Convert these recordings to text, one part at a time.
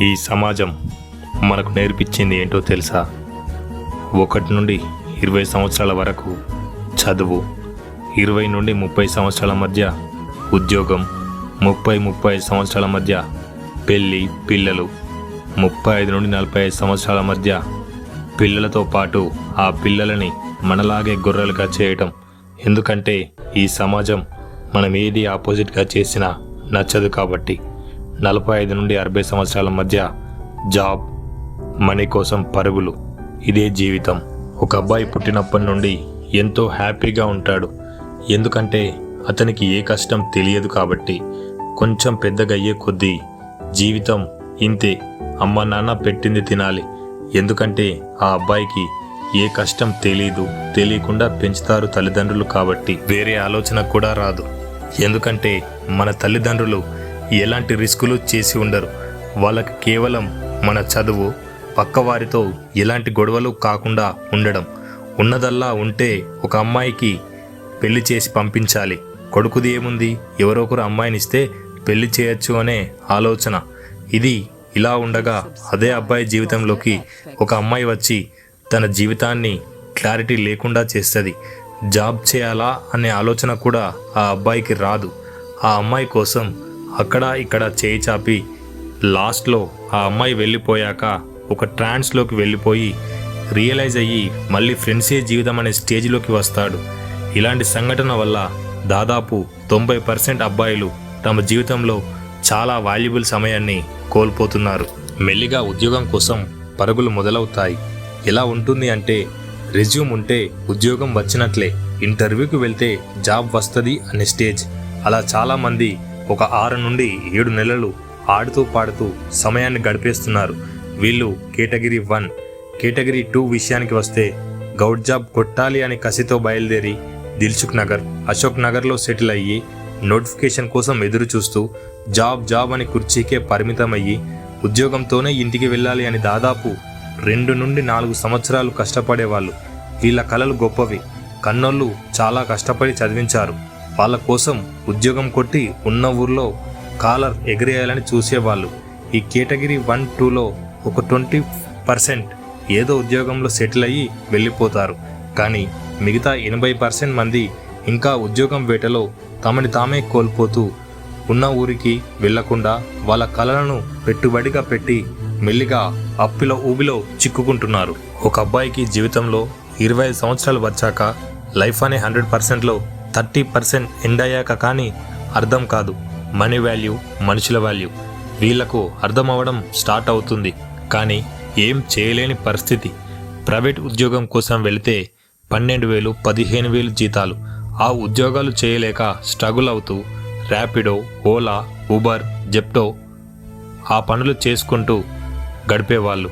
ఈ సమాజం మనకు నేర్పించింది ఏంటో తెలుసా? ఒకటి నుండి ఇరవై సంవత్సరాల వరకు చదువు ఇరవై నుండి ముప్పై సంవత్సరాల మధ్య ఉద్యోగం ముప్పై ముప్పై సంవత్సరాల మధ్య పెళ్ళి పిల్లలు ముప్పై ఐదు నుండి నలభై ఐదు సంవత్సరాల మధ్య పిల్లలతో పాటు ఆ పిల్లలని మనలాగే గొర్రెలుగా చేయటం. ఎందుకంటే ఈ సమాజం మనం ఏది ఆపోజిట్గా చేసినా నచ్చదు కాబట్టి. నలభై ఐదు నుండి అరవై సంవత్సరాల మధ్య జాబ్ మనీ కోసం పరుగులు. ఇదే జీవితం. ఒక అబ్బాయి పుట్టినప్పటి నుండి ఎంతో హ్యాపీగా ఉంటాడు. ఎందుకంటే అతనికి ఏ కష్టం తెలియదు కాబట్టి. కొంచెం పెద్దగా అయ్యే కొద్దీ జీవితం ఇంతే. అమ్మ నాన్న పెట్టింది తినాలి. ఎందుకంటే ఆ అబ్బాయికి ఏ కష్టం తెలీదు. తెలియకుండా పెంచుతారు తల్లిదండ్రులు కాబట్టి. వేరే ఆలోచన కూడా రాదు. ఎందుకంటే మన తల్లిదండ్రులు ఎలాంటి రిస్కులు చేసి ఉండరు. వాళ్ళకి కేవలం మన చదువు పక్కవారితో ఎలాంటి గొడవలు కాకుండా ఉండడం. ఉన్నదల్లా ఉంటే ఒక అమ్మాయికి పెళ్ళి చేసి పంపించాలి. కొడుకుది ఏముంది? ఎవరో ఒకరు అమ్మాయినిస్తే పెళ్ళి చేయొచ్చు అనే ఆలోచన. ఇది ఇలా ఉండగా అదే అబ్బాయి జీవితంలోకి ఒక అమ్మాయి వచ్చి తన జీవితాన్ని క్లారిటీ లేకుండా చేస్తుంది. జాబ్ చేయాలా అనే ఆలోచన కూడా ఆ అబ్బాయికి రాదు. ఆ అమ్మాయి కోసం అక్కడ ఇక్కడ చేయి చాపి లాస్ట్లో ఆ అమ్మాయి వెళ్ళిపోయాక ఒక ట్రాన్స్లోకి వెళ్ళిపోయి రియలైజ్ అయ్యి మళ్ళీ ఫ్రెండ్సే జీవితం అనే స్టేజ్లోకి వస్తాడు. ఇలాంటి సంఘటన వల్ల దాదాపు తొంభై పర్సెంట్ అబ్బాయిలు తమ జీవితంలో చాలా వాల్యుబుల్ సమయాన్ని కోల్పోతున్నారు. మెల్లిగా ఉద్యోగం కోసం పరుగులు మొదలవుతాయి. ఎలా ఉంటుంది అంటే రెజ్యూమ్ ఉంటే ఉద్యోగం వచ్చినట్లే ఇంటర్వ్యూకి వెళ్తే జాబ్ వస్తుంది అనే స్టేజ్. అలా చాలామంది ఒక ఆరు నుండి ఏడు నెలలు ఆడుతూ పాడుతూ సమయాన్ని గడిపేస్తున్నారు. వీళ్ళు కేటగిరీ వన్ కేటగిరీ టూ విషయానికి వస్తే గౌడ్ జాబ్ కొట్టాలి అని కసితో బయలుదేరి దిల్సుఖ్ నగర్ అశోక్ నగర్లో సెటిల్ అయ్యి నోటిఫికేషన్ కోసం ఎదురు చూస్తూ జాబ్ జాబ్ అని కుర్చీకే పరిమితమయ్యి ఉద్యోగంతోనే ఇంటికి వెళ్ళాలి అని దాదాపు రెండు నుండి నాలుగు సంవత్సరాలు కష్టపడేవాళ్ళు. వీళ్ళ కళలు గొప్పవి. కన్నోళ్ళు చాలా కష్టపడి చదివించారు. వాళ్ళ కోసం ఉద్యోగం కొట్టి ఉన్న ఊర్లో కాలర్ ఎగిరేయాలని చూసేవాళ్ళు. ఈ కేటగిరీ వన్ టూలో ఒక ట్వంటీ పర్సెంట్ ఏదో ఉద్యోగంలో సెటిల్ అయ్యి వెళ్ళిపోతారు. కానీ మిగతా ఎనభై పర్సెంట్ మంది ఇంకా ఉద్యోగం వేటలో తమని తామే కోల్పోతూ ఉన్న ఊరికి వెళ్ళకుండా వాళ్ళ కళలను పెట్టుబడిగా పెట్టి మెల్లిగా అప్పిలో ఊబిలో చిక్కుకుంటున్నారు. ఒక అబ్బాయికి జీవితంలో ఇరవై ఐదు సంవత్సరాలు వచ్చాక లైఫ్ అనే హండ్రెడ్ పర్సెంట్లో థర్టీ పర్సెంట్ ఎండ్ అయ్యాక కానీ అర్థం కాదు. మనీ వాల్యూ మనుషుల వాల్యూ. వీళ్ళకు అర్థం అవ్వడం స్టార్ట్ అవుతుంది. కానీ ఏం చేయలేని పరిస్థితి. ప్రైవేట్ ఉద్యోగం కోసం వెళితే పన్నెండు వేలు పదిహేను వేలు జీతాలు. ఆ ఉద్యోగాలు చేయలేక స్ట్రగుల్ అవుతూ ర్యాపిడో ఓలా ఊబర్ జెప్టో ఆ పనులు చేసుకుంటూ గడిపేవాళ్ళు.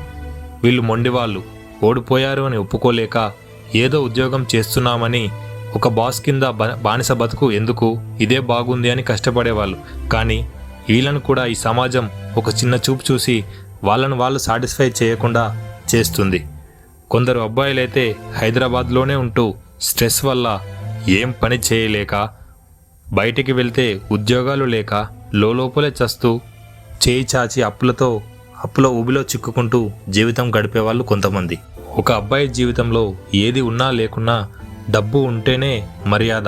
వీళ్ళు మొండివాళ్ళు. ఓడిపోయారు అని ఒప్పుకోలేక ఏదో ఉద్యోగం చేస్తున్నామని ఒక బాస్ కింద బానిస బతుకు ఎందుకు? ఇదే బాగుంది అని కష్టపడేవాళ్ళు. కానీ వీళ్ళను కూడా ఈ సమాజం ఒక చిన్న చూపు చూసి వాళ్ళను వాళ్ళు సాటిస్ఫై చేయకుండా చేస్తుంది. కొందరు అబ్బాయిలైతే హైదరాబాద్లోనే ఉంటూ స్ట్రెస్ వల్ల ఏం పని చేయలేక బయటికి వెళ్తే ఉద్యోగాలు లేక లోపలే చస్తూ చేయి చాచి అప్పులతో అప్పుల ఊబిలో చిక్కుకుంటూ జీవితం గడిపేవాళ్ళు కొంతమంది. ఒక అబ్బాయి జీవితంలో ఏది ఉన్నా లేకున్నా డబ్బు ఉంటేనే మర్యాద.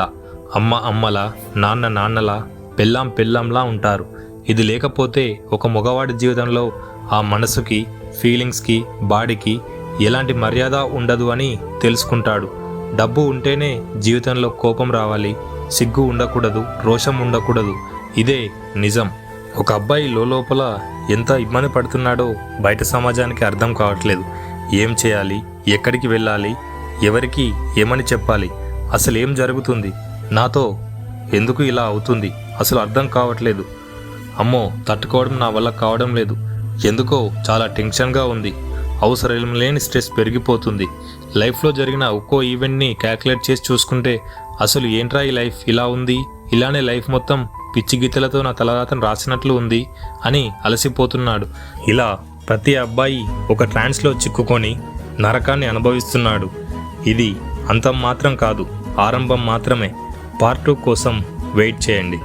అమ్మ అమ్మల నాన్న నాన్నల పెళ్ళాం పెళ్ళాంలా ఉంటారు. ఇది లేకపోతే ఒక మగవాడి జీవితంలో ఆ మనసుకి ఫీలింగ్స్కి బాడీకి ఎలాంటి మర్యాద ఉండదు అని తెలుసుకుంటాడు. డబ్బు ఉంటేనే జీవితంలో కోపం రావాలి సిగ్గు ఉండకూడదు రోషం ఉండకూడదు. ఇదే నిజం. ఒక అబ్బాయి లోపల ఎంత ఇబ్బంది పడుతున్నాడో బయట సమాజానికి అర్థం కావట్లేదు. ఏం చేయాలి? ఎక్కడికి వెళ్ళాలి? ఎవరికి ఏమని చెప్పాలి? అసలు ఏం జరుగుతుంది? నాతో ఎందుకు ఇలా అవుతుంది? అసలు అర్థం కావట్లేదు. అమ్మో తట్టుకోవడం నా వల్ల కావడం లేదు. ఎందుకో చాలా టెన్షన్గా ఉంది. అవసరం లేని స్ట్రెస్ పెరిగిపోతుంది. లైఫ్లో జరిగిన ఒక్కో ఈవెంట్ని క్యాల్కులేట్ చేసి చూసుకుంటే అసలు ఏంట్రా ఈ లైఫ్ ఇలా ఉంది? ఇలానే లైఫ్ మొత్తం పిచ్చి గీతలతో నా తలరాతను రాసినట్లు ఉంది అని అలసిపోతున్నాడు. ఇలా ప్రతి అబ్బాయి ఒక ట్రాన్స్లో చిక్కుకొని నరకాన్ని అనుభవిస్తున్నాడు. ఇది అంతం మాత్రం కాదు ఆరంభం మాత్రమే. పార్ట్ టూ కోసం వెయిట్ చేయండి.